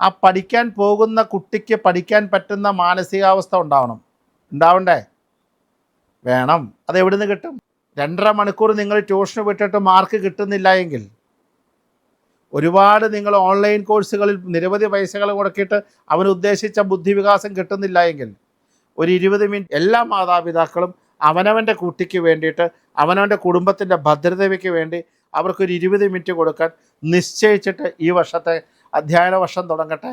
ആ പഠിക്കാൻ പോകുന്ന കുട്ടിക്ക് പഠിക്കാൻ പറ്റുന്ന മാനസികാവസ്ഥ ഉണ്ടാവണം. ഉണ്ടാവണ്ടേ? വേണം. അത് എവിടെ നിന്ന് കിട്ടും? രണ്ടര മണിക്കൂർ നിങ്ങൾ ട്യൂഷന് വിട്ടിട്ട് മാർക്ക് കിട്ടുന്നില്ല എങ്കിൽ. ഒരുപാട് നിങ്ങൾ ഓൺലൈൻ കോഴ്സുകളിൽ നിരവധി പൈസകൾ മുടക്കിയിട്ട് അവനുദ്ദേശിച്ച ഉദ്ദേശിച്ച ബുദ്ധിവികാസം കിട്ടുന്നില്ല എങ്കിൽ. ഒരു ഇരുപത് മിനിറ്റ് എല്ലാ മാതാപിതാക്കളും അവനവന്റെ കുട്ടിക്ക് വേണ്ടിയിട്ട് അവനവന്റെ കുടുംബത്തിന്റെ ഭദ്രതയ്ക്ക് വേണ്ടി അവർക്കൊരു ഇരുപത് മിനിറ്റ് കൊടുക്കാൻ നിശ്ചയിച്ചിട്ട് ഈ വർഷത്തെ അധ്യയന വർഷം തുടങ്ങട്ടെ.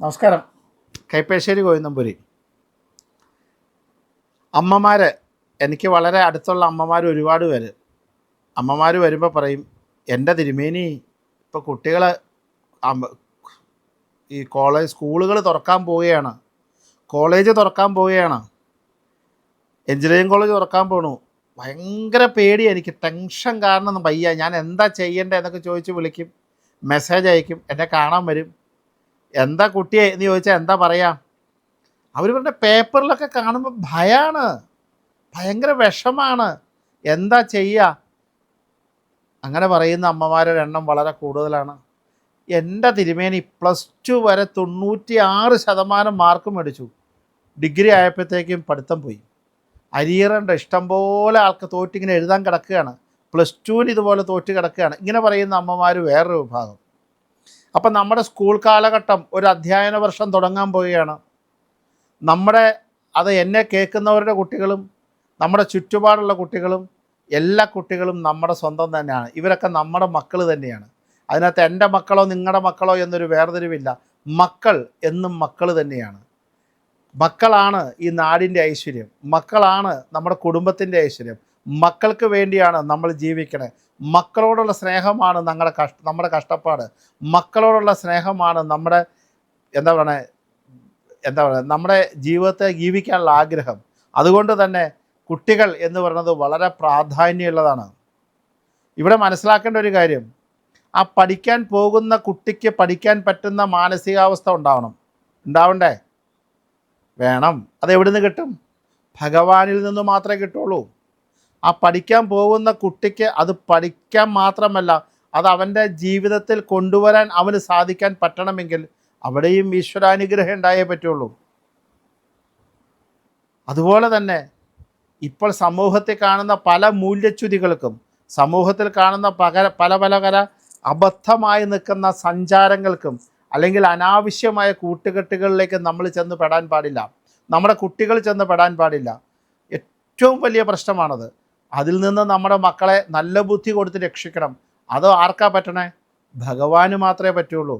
നമസ്കാരം. കൈപ്പേശ്ശേരി ഗോവിന്ദംപുരി അമ്മമാർ എനിക്ക് വളരെ അടുത്തുള്ള അമ്മമാർ ഒരുപാട് പേര്. അമ്മമാർ വരുമ്പോൾ പറയും എന്റെ തിരുമേനി ഇപ്പോൾ കുട്ടികൾ ഈ കോളേജ് സ്കൂളുകൾ തുറക്കാൻ പോവുകയാണ്. കോളേജ് തുറക്കാൻ പോവുകയാണ്. എഞ്ചിനീയറിംഗ് കോളേജ് തുറക്കാൻ പോണു. ഭയങ്കര പേടി എനിക്ക് ടെൻഷൻ കാരണം വയ്യ. ഞാൻ എന്താ ചെയ്യേണ്ടത് എന്നൊക്കെ ചോദിച്ച് വിളിക്കും. മെസ്സേജ് അയക്കും എന്നെ കാണാൻ വരും. എന്താ കുട്ടിയെ? എന്ന് ചോദിച്ചാൽ എന്താ പറയാ? അവർ പറഞ്ഞ പേപ്പറിലൊക്കെ കാണുമ്പോൾ ഭയാണ്. ഭയങ്കര വിഷമാണ്. എന്താ ചെയ്യുക അങ്ങനെ പറയുന്ന അമ്മമാരുടെ എണ്ണം വളരെ കൂടുതലാണ്. എന്റെ തിരുമേനി പ്ലസ് ടു വരെ തൊണ്ണൂറ്റി ആറ് ശതമാനം മാർക്ക് മേടിച്ചു. ഡിഗ്രി ആയപ്പോഴത്തേക്കും പഠിത്തം പോയി. അരിയറേണ്ട ഇഷ്ടംപോലെ ആൾക്ക് തോറ്റിങ്ങനെ എഴുതാൻ കിടക്കുകയാണ്. പ്ലസ് ടുവിന് ഇതുപോലെ തോറ്റ് കിടക്കുകയാണ്. ഇങ്ങനെ പറയുന്ന അമ്മമാർ വേറൊരു വിഭാഗം. അപ്പം നമ്മുടെ സ്കൂൾ കാലഘട്ടം ഒരു അധ്യയന വർഷം തുടങ്ങാൻ പോവുകയാണ്. നമ്മുടെ അത് എന്നെ കേൾക്കുന്നവരുടെ കുട്ടികളും നമ്മുടെ ചുറ്റുപാടുള്ള കുട്ടികളും എല്ലാ കുട്ടികളും നമ്മുടെ സ്വന്തം തന്നെയാണ്. ഇവരൊക്കെ നമ്മുടെ മക്കൾ തന്നെയാണ്. അതിനകത്ത് എന്റെ മക്കളോ നിങ്ങളുടെ മക്കളോ എന്നൊരു വേർതിരിവില്ല. മക്കൾ എന്നും മക്കൾ തന്നെയാണ്. മക്കളാണ് ഈ നാടിന്റെ ഐശ്വര്യം. മക്കളാണ് നമ്മുടെ കുടുംബത്തിന്റെ ഐശ്വര്യം. മക്കൾക്ക് വേണ്ടിയാണ് നമ്മൾ ജീവിക്കണേ. മക്കളോടുള്ള സ്നേഹമാണ് നമ്മുടെ കഷ്ട നമ്മുടെ കഷ്ടപ്പാട്. മക്കളോടുള്ള സ്നേഹമാണ് നമ്മുടെ എന്താ പറയുക എന്താ പറയുക നമ്മുടെ ജീവിതത്തെ ജീവിക്കാനുള്ള ആഗ്രഹം. അതുകൊണ്ട് തന്നെ കുട്ടികൾ എന്ന് പറയുന്നത് വളരെ പ്രാധാന്യമുള്ളതാണ്. ഇവിടെ മനസ്സിലാക്കേണ്ട ഒരു കാര്യം ആ പഠിക്കാൻ പോകുന്ന കുട്ടിക്ക് പഠിക്കാൻ പറ്റുന്ന മാനസികാവസ്ഥ ഉണ്ടാവണം. ഉണ്ടാവണ്ടേ? വേണം. അത് എവിടെ നിന്ന് കിട്ടും? ഭഗവാനിൽ നിന്ന് മാത്രമേ കിട്ടുള്ളൂ. ആ പഠിക്കാൻ പോകുന്ന കുട്ടിക്ക് അത് പഠിക്കാൻ മാത്രമല്ല അത് അവന്റെ ജീവിതത്തിൽ കൊണ്ടുവരാൻ അവന് സാധിക്കാൻ പറ്റണമെങ്കിൽ അവിടെയും ഈശ്വരാനുഗ്രഹം ഉണ്ടായേ പറ്റുള്ളൂ. അതുപോലെ തന്നെ ഇപ്പോൾ സമൂഹത്തിൽ കാണുന്ന പല മൂല്യച്യുതികൾക്കും സമൂഹത്തിൽ കാണുന്ന പകര പല പല പല അബദ്ധമായി നിൽക്കുന്ന സഞ്ചാരങ്ങൾക്കും അല്ലെങ്കിൽ അനാവശ്യമായ കൂട്ടുകെട്ടുകളിലേക്ക് നമ്മൾ ചെന്ന് പെടാൻ പാടില്ല. നമ്മുടെ കുട്ടികൾ ചെന്ന് പെടാൻ പാടില്ല. ഏറ്റവും വലിയ പ്രശ്നമാണത്. അതിൽ നിന്ന് നമ്മുടെ മക്കളെ നല്ല ബുദ്ധി കൊടുത്ത് രക്ഷിക്കണം. അത് ആർക്കാ പറ്റണേ? ഭഗവാന് മാത്രമേ പറ്റുള്ളൂ.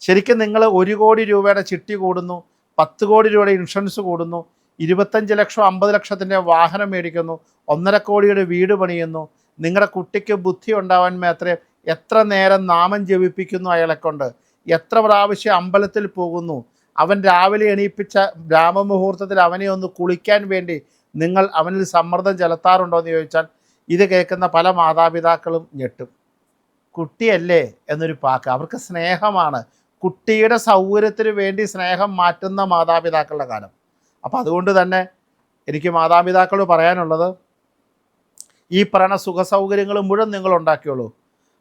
ശരിക്കും നിങ്ങൾ ഒരു കോടി രൂപയുടെ ചിട്ടി കൂടുന്നു പത്ത് കോടി രൂപയുടെ ഇൻഷുറൻസ് കൂടുന്നു ഇരുപത്തഞ്ച് ലക്ഷം അമ്പത് ലക്ഷത്തിന്റെ വാഹനം മേടിക്കുന്നു ഒന്നര കോടിയുടെ വീട് പണിയുന്നു നിങ്ങളുടെ കുട്ടിക്ക് ബുദ്ധി ഉണ്ടാവാൻ മാത്രമേ എത്ര നേരം നാമം ജപിപ്പിക്കുന്നു അയാളെ കൊണ്ട് എത്ര പ്രാവശ്യം അമ്പലത്തിൽ പോകുന്നു? അവൻ രാവിലെ എണീപ്പിച്ച രാമമുഹൂർത്തത്തിൽ അവനെ ഒന്ന് കുളിക്കാൻ വേണ്ടി നിങ്ങൾ അവനിൽ സമ്മർദ്ദം ചെലുത്താറുണ്ടോ എന്ന് ചോദിച്ചാൽ ഇത് കേൾക്കുന്ന പല മാതാപിതാക്കളും ഞെട്ടും. കുട്ടിയല്ലേ എന്നൊരു പാക്ക് അവർക്ക് സ്നേഹമാണ്. കുട്ടിയുടെ സൗകര്യത്തിന് വേണ്ടി സ്നേഹം മാറ്റുന്ന മാതാപിതാക്കളുടെ കാലം. അപ്പം അതുകൊണ്ട് തന്നെ എനിക്ക് മാതാപിതാക്കളോട് പറയാനുള്ളത് ഈ പറയുന്ന സുഖ സൗകര്യങ്ങൾ മുഴുവൻ നിങ്ങൾ ഉണ്ടാക്കിയുള്ളൂ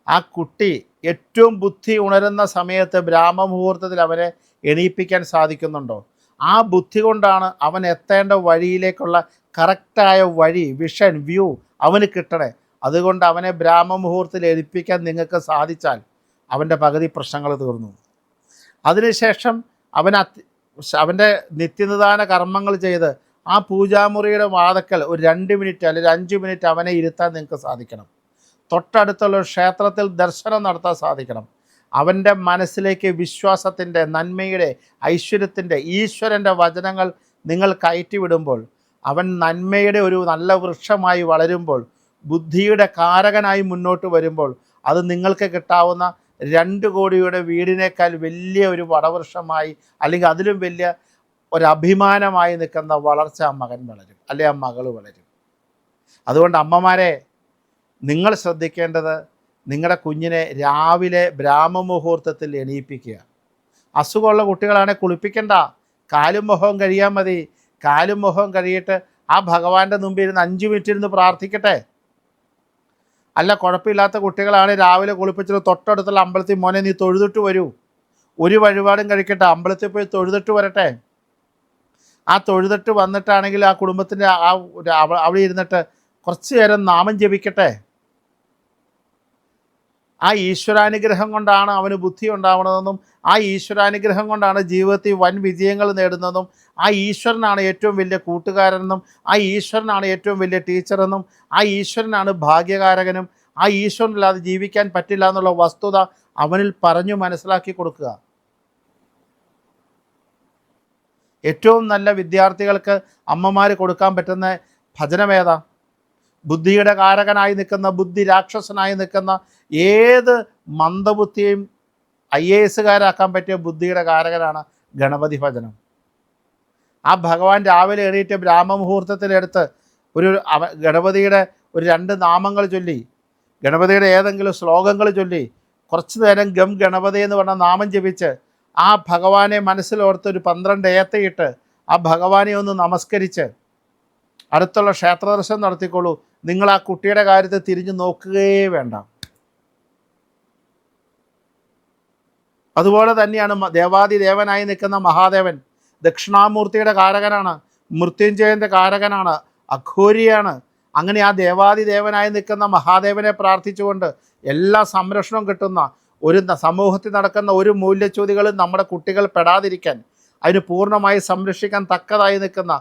ആ കുട്ടി ഏറ്റവും ബുദ്ധി ഉണരുന്ന സമയത്ത് ബ്രാഹ്മമുഹൂർത്തത്തിൽ അവരെ എണീപ്പിക്കാൻ സാധിക്കുന്നുണ്ടോ? ആ ബുദ്ധി കൊണ്ടാണ് അവൻ എത്തേണ്ട വഴിയിലേക്കുള്ള കറക്റ്റായ വഴി വിഷൻ വ്യൂ അവന് കിട്ടണേ. അതുകൊണ്ട് അവനെ ബ്രാഹ്മമുഹൂർത്തത്തിൽ എഴുപ്പിക്കാൻ നിങ്ങൾക്ക് സാധിച്ചാൽ അവന്റെ പകുതി പ്രശ്നങ്ങൾ തീർന്നു. അതിനുശേഷം അവൻ അവന്റെ നിത്യനിദാന കർമ്മങ്ങൾ ചെയ്ത് ആ പൂജാമുറിയുടെ വാതക്കൽ ഒരു രണ്ട് മിനിറ്റ് അല്ലെങ്കിൽ അഞ്ച് മിനിറ്റ് അവനെ ഇരുത്താൻ നിങ്ങൾക്ക് സാധിക്കണം. തൊട്ടടുത്തുള്ള ക്ഷേത്രത്തിൽ ദർശനം നടത്താൻ സാധിക്കണം. അവന്റെ മനസ്സിലേക്ക് വിശ്വാസത്തിന്റെ നന്മയുടെ ഐശ്വര്യത്തിന്റെ ഈശ്വരന്റെ വചനങ്ങൾ നിങ്ങൾ കയറ്റിവിടുമ്പോൾ അവൻ നന്മയുടെ ഒരു നല്ല വൃക്ഷമായി വളരുമ്പോൾ ബുദ്ധിയുടെ കാരകനായി മുന്നോട്ട് വരുമ്പോൾ അത് നിങ്ങൾക്ക് കിട്ടാവുന്ന രണ്ട് കോടിയുടെ വീടിനേക്കാൾ വലിയ ഒരു വടവൃക്ഷമായി അല്ലെങ്കിൽ അതിലും വലിയ ഒരു അഭിമാനമായി നിൽക്കുന്ന വളർച്ച ആ മകൻ വളരും അല്ലെ ആ മകൾ വളരും. അതുകൊണ്ട് അമ്മമാരെ നിങ്ങൾ ശ്രദ്ധിക്കേണ്ടത് നിങ്ങളുടെ കുഞ്ഞിനെ രാവിലെ ബ്രാഹ്മമുഹൂർത്തത്തിൽ എണീപ്പിക്കുക. അസുഖമുള്ള കുട്ടികളാണെങ്കിൽ കുളിപ്പിക്കണ്ട. കാലും മുഖവും കഴിയാൻ മതി. കാലും മുഖവും കഴിയിട്ട് ആ ഭഗവാന്റെ മുമ്പിൽ ഇരുന്ന് അഞ്ച് മിനിറ്റ് ഇരുന്ന് പ്രാർത്ഥിക്കട്ടെ. അല്ല കുഴപ്പമില്ലാത്ത കുട്ടികളാണ് രാവിലെ കുളിപ്പിച്ചിട്ട് തൊട്ടടുത്തുള്ള അമ്പലത്തിൽ മോനെ നീ തൊഴുതിട്ട് വരൂ. ഒരു വഴിപാടും കഴിക്കട്ടെ അമ്പലത്തിൽ പോയി തൊഴുതിട്ട് വരട്ടെ. ആ തൊഴുതിട്ട് വന്നിട്ടാണെങ്കിൽ ആ കുടുംബത്തിന്റെ ആ അവിടെ ഇരുന്നിട്ട് കുറച്ച് നേരം നാമം ജപിക്കട്ടെ. ആ ഈശ്വരാനുഗ്രഹം കൊണ്ടാണ് അവന് ബുദ്ധി ഉണ്ടാവണതെന്നും ആ ഈശ്വരാനുഗ്രഹം കൊണ്ടാണ് ജീവിതത്തിൽ വൻ വിജയങ്ങൾ നേടുന്നതെന്നും ആ ഈശ്വരനാണ് ഏറ്റവും വലിയ കൂട്ടുകാരനെന്നും ആ ഈശ്വരനാണ് ഏറ്റവും വലിയ ടീച്ചറെന്നും ആ ഈശ്വരനാണ് ഭാഗ്യകാരകനും ആ ഈശ്വരനില്ലാതെ ജീവിക്കാൻ പറ്റില്ല എന്നുള്ള വസ്തുത അവനിൽ പറഞ്ഞു മനസ്സിലാക്കി കൊടുക്കുക. ഏറ്റവും നല്ല വിദ്യാർത്ഥികൾക്ക് അമ്മമാർ കൊടുക്കാൻ പറ്റുന്ന ഭജനമേതാ? ബുദ്ധിയുടെ കാരകനായി നിൽക്കുന്ന ബുദ്ധി രാക്ഷസനായി നിൽക്കുന്ന ഏത് മന്ദബുദ്ധിയും ഐ എ എസുകാരാക്കാൻ പറ്റിയ ബുദ്ധിയുടെ കാരകനാണ് ഗണപതി ഭജനം. ആ ഭഗവാൻ രാവിലെ എണീറ്റ് ബ്രാഹ്മമുഹൂർത്തത്തിലെടുത്ത് ഒരു ഗണപതിയുടെ ഒരു രണ്ട് നാമങ്ങൾ ചൊല്ലി ഗണപതിയുടെ ഏതെങ്കിലും ശ്ലോകങ്ങൾ ചൊല്ലി കുറച്ച് നേരം ഗം ഗണപതി എന്ന് പറഞ്ഞ നാമം ജപിച്ച് ആ ഭഗവാനെ മനസ്സിലോർത്ത് ഒരു പന്ത്രണ്ട് ഏത്തയിട്ട് ആ ഭഗവാനെ ഒന്ന് നമസ്കരിച്ച് അടുത്തുള്ള ക്ഷേത്രദർശനം നടത്തിക്കോളൂ. നിങ്ങൾ ആ കുട്ടിയുടെ കാര്യത്തെ തിരിഞ്ഞു നോക്കുകയേ വേണ്ട. അതുപോലെ തന്നെയാണ് ദേവാദി ദേവനായി നിൽക്കുന്ന മഹാദേവൻ ദക്ഷിണാമൂർത്തിയുടെ കാരകനാണ് മൃത്യുഞ്ജയന്റെ കാരകനാണ് അഘോരിയാണ്. അങ്ങനെ ആ ദേവാദി ദേവനായി നിൽക്കുന്ന മഹാദേവനെ പ്രാർത്ഥിച്ചുകൊണ്ട് എല്ലാ സംരക്ഷണവും കിട്ടുന്ന ഒരു സമൂഹത്തിൽ നടക്കുന്ന ഒരു മൂല്യച്യുതികളും നമ്മുടെ കുട്ടികൾ പെടാതിരിക്കാൻ അതിന് പൂർണമായി സംരക്ഷിക്കാൻ തക്കതായി നിൽക്കുന്ന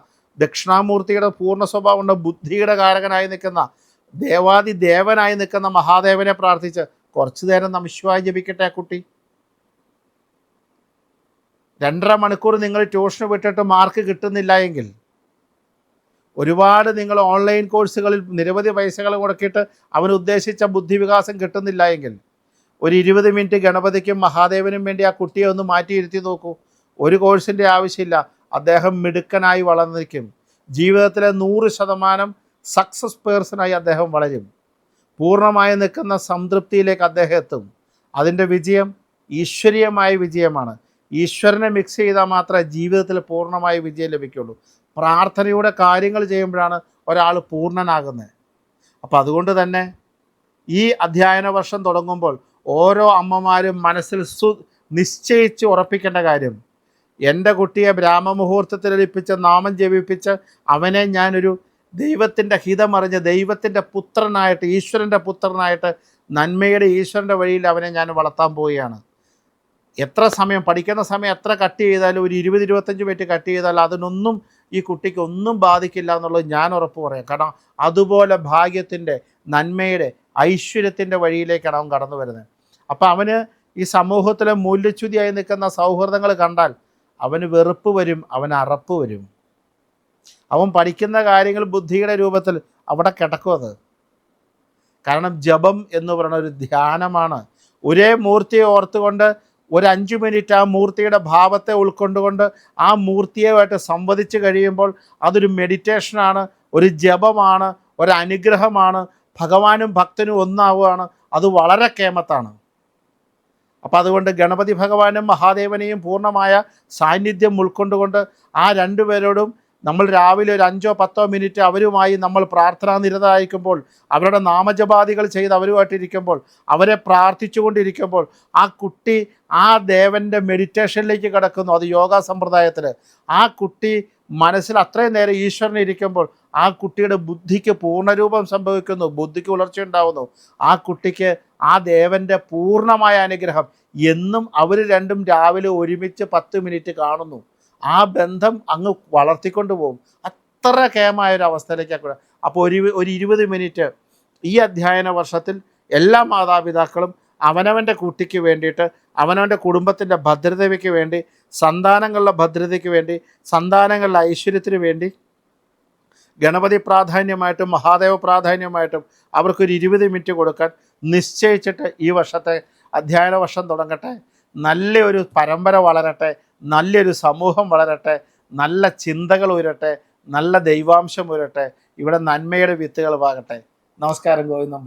ദക്ഷിണാമൂർത്തിയുടെ പൂർണ സ്വഭാവമുണ്ട് ബുദ്ധിയുടെ കാരകനായി നിൽക്കുന്ന ദേവാദി ദേവനായി നിൽക്കുന്ന മഹാദേവനെ പ്രാർത്ഥിച്ച് കുറച്ചു നേരം നമശിവായി ജപിക്കട്ടെ കുട്ടി. രണ്ടര മണിക്കൂർ നിങ്ങൾ ട്യൂഷൻ വിട്ടിട്ട് മാർക്ക് കിട്ടുന്നില്ല എങ്കിൽ ഒരുപാട് നിങ്ങൾ ഓൺലൈൻ കോഴ്സുകളിൽ നിരവധി പൈസകൾ മുടക്കിയിട്ട് അവൻ ഉദ്ദേശിച്ച ബുദ്ധിവികാസം കിട്ടുന്നില്ല എങ്കിൽ ഒരു ഇരുപത് മിനിറ്റ് ഗണപതിക്കും മഹാദേവനും വേണ്ടി ആ കുട്ടിയെ ഒന്ന് മാറ്റിയിരുത്തി നോക്കൂ. ഒരു കോഴ്സിന്റെ ആവശ്യമില്ല. അദ്ദേഹം മിടുക്കനായി വളർന്നിരിക്കും. ജീവിതത്തിലെ നൂറ് ശതമാനം സക്സസ് പേഴ്സണായി അദ്ദേഹം വളരും. പൂർണമായി നിൽക്കുന്ന സംതൃപ്തിയിലേക്ക് അദ്ദേഹം എത്തും. അതിന്റെ വിജയം ഈശ്വരീയമായ വിജയമാണ്. ഈശ്വരനെ മിക്സ് ചെയ്താൽ മാത്രമേ ജീവിതത്തിൽ പൂർണമായ വിജയം ലഭിക്കുള്ളൂ. പ്രാർത്ഥനയുടെ കാര്യങ്ങൾ ചെയ്യുമ്പോഴാണ് ഒരാൾ പൂർണനാകുന്നത്. അപ്പം അതുകൊണ്ട് തന്നെ ഈ അധ്യയന വർഷം തുടങ്ങുമ്പോൾ ഓരോ അമ്മമാരും മനസ്സിൽ സു നിശ്ചയിച്ച് ഉറപ്പിക്കേണ്ട കാര്യം എന്റെ കുട്ടിയെ ബ്രാഹ്മമുഹൂർത്തത്തിൽ ഒലിപ്പിച്ച് നാമം ജപിപ്പിച്ച് അവനെ ഞാനൊരു ദൈവത്തിന്റെ ഹിതമറിഞ്ഞ് ദൈവത്തിന്റെ പുത്രനായിട്ട് ഈശ്വരന്റെ പുത്രനായിട്ട് നന്മയുടെ ഈശ്വരന്റെ വഴിയിൽ അവനെ ഞാൻ വളർത്താൻ പോവുകയാണ്. എത്ര സമയം പഠിക്കുന്ന സമയം എത്ര കട്ട് ചെയ്താലും ഒരു ഇരുപത് ഇരുപത്തഞ്ച് മിനിറ്റ് കട്ട് ചെയ്താലും അതിനൊന്നും ഈ കുട്ടിക്ക് ഒന്നും ബാധിക്കില്ല എന്നുള്ളത് ഞാൻ ഉറപ്പ് പറയാം. കാരണം അതുപോലെ ഭാഗ്യത്തിന്റെ നന്മയുടെ ഐശ്വര്യത്തിന്റെ വഴിയിലേക്കാണ് അവൻ കടന്നു വരുന്നത്. അപ്പോൾ അവന് ഈ സമൂഹത്തിലെ മൂല്യച്യുതിയായി നിൽക്കുന്ന സൗഹൃദങ്ങൾ കണ്ടാൽ അവന് വെറുപ്പ് വരും അവൻ അറപ്പ് വരും. അവൻ പഠിക്കുന്ന കാര്യങ്ങൾ ബുദ്ധിയുടെ രൂപത്തിൽ അവിടെ കിടക്കും അത്. കാരണം ജപം എന്ന് പറയുന്ന ഒരു ധ്യാനമാണ്. ഒരേ മൂർത്തിയെ ഓർത്തുകൊണ്ട് ഒരു അഞ്ച് മിനിറ്റ് ആ മൂർത്തിയുടെ ഭാവത്തെ ഉൾക്കൊണ്ടുകൊണ്ട് ആ മൂർത്തിയുമായിട്ട് സംവദിച്ച് കഴിയുമ്പോൾ അതൊരു മെഡിറ്റേഷനാണ് ഒരു ജപമാണ് ഒരു അനുഗ്രഹമാണ് ഭഗവാനും ഭക്തനും ഒന്നാവുകയാണ്. അത് വളരെ കേമത്താണ്. അപ്പം അതുകൊണ്ട് ഗണപതി ഭഗവാനും മഹാദേവനെയും പൂർണമായ സാന്നിധ്യം ഉൾക്കൊണ്ടുകൊണ്ട് ആ രണ്ടു പേരോടും നമ്മൾ രാവിലെ ഒരു അഞ്ചോ പത്തോ മിനിറ്റ് അവരുമായി നമ്മൾ പ്രാർത്ഥനാ നിരതായിരിക്കുമ്പോൾ അവരുടെ നാമജപാദികൾ ചെയ്ത് അവരുമായിട്ടിരിക്കുമ്പോൾ അവരെ പ്രാർത്ഥിച്ചുകൊണ്ടിരിക്കുമ്പോൾ ആ കുട്ടി ആ ദേവന്റെ മെഡിറ്റേഷനിലേക്ക് കിടക്കുന്നു. അത് യോഗ സമ്പ്രദായത്തിൽ ആ കുട്ടി മനസ്സിൽ അത്രയും നേരം ഈശ്വരനെ ഇരിക്കുമ്പോൾ ആ കുട്ടിയുടെ ബുദ്ധിക്ക് പൂർണരൂപം സംഭവിക്കുന്നു ബുദ്ധിക്ക് ഉളർച്ച ഉണ്ടാവുന്നു. ആ കുട്ടിക്ക് ആ ദേവന്റെ പൂർണമായ അനുഗ്രഹം എന്നും അവർ രണ്ടും രാവിലെ ഒരുമിച്ച് പത്ത് മിനിറ്റ് കാണുന്നു. ആ ബന്ധം അങ്ങ് വളർത്തിക്കൊണ്ട് പോകും. അത്ര കേമായ ഒരു അവസ്ഥയിലേക്കാണ് അപ്പോൾ ഒരു ഒരു ഇരുപത് മിനിറ്റ് ഈ അധ്യയന വർഷത്തിൽ എല്ലാ മാതാപിതാക്കളും അവനവന്റെ കുട്ടിക്ക് വേണ്ടിയിട്ട് അവനവന്റെ കുടുംബത്തിന്റെ ഭദ്രതയ്ക്ക് വേണ്ടി സന്താനങ്ങളുടെ ഭദ്രതയ്ക്ക് വേണ്ടി സന്താനങ്ങളുടെ ഐശ്വര്യത്തിന് വേണ്ടി ഗണപതി പ്രാധാന്യമായിട്ടും മഹാദേവ പ്രാധാന്യമായിട്ടും അവർക്കൊരു ഇരുപത് മിനിറ്റ് കൊടുക്കാൻ നിശ്ചയിച്ചിട്ട് ഈ വർഷത്തെ അധ്യയന വർഷം തുടങ്ങട്ടെ. നല്ലൊരു പരമ്പര വളരട്ടെ നല്ലൊരു സമൂഹം വളരട്ടെ നല്ല ചിന്തകൾ ഉയരട്ടെ നല്ല ദൈവാംശം ഉയരട്ടെ. ഇവിടെ നന്മയുടെ വിത്തുകൾ പാകട്ടെ നമസ്കാരം ഗോവിന്ദം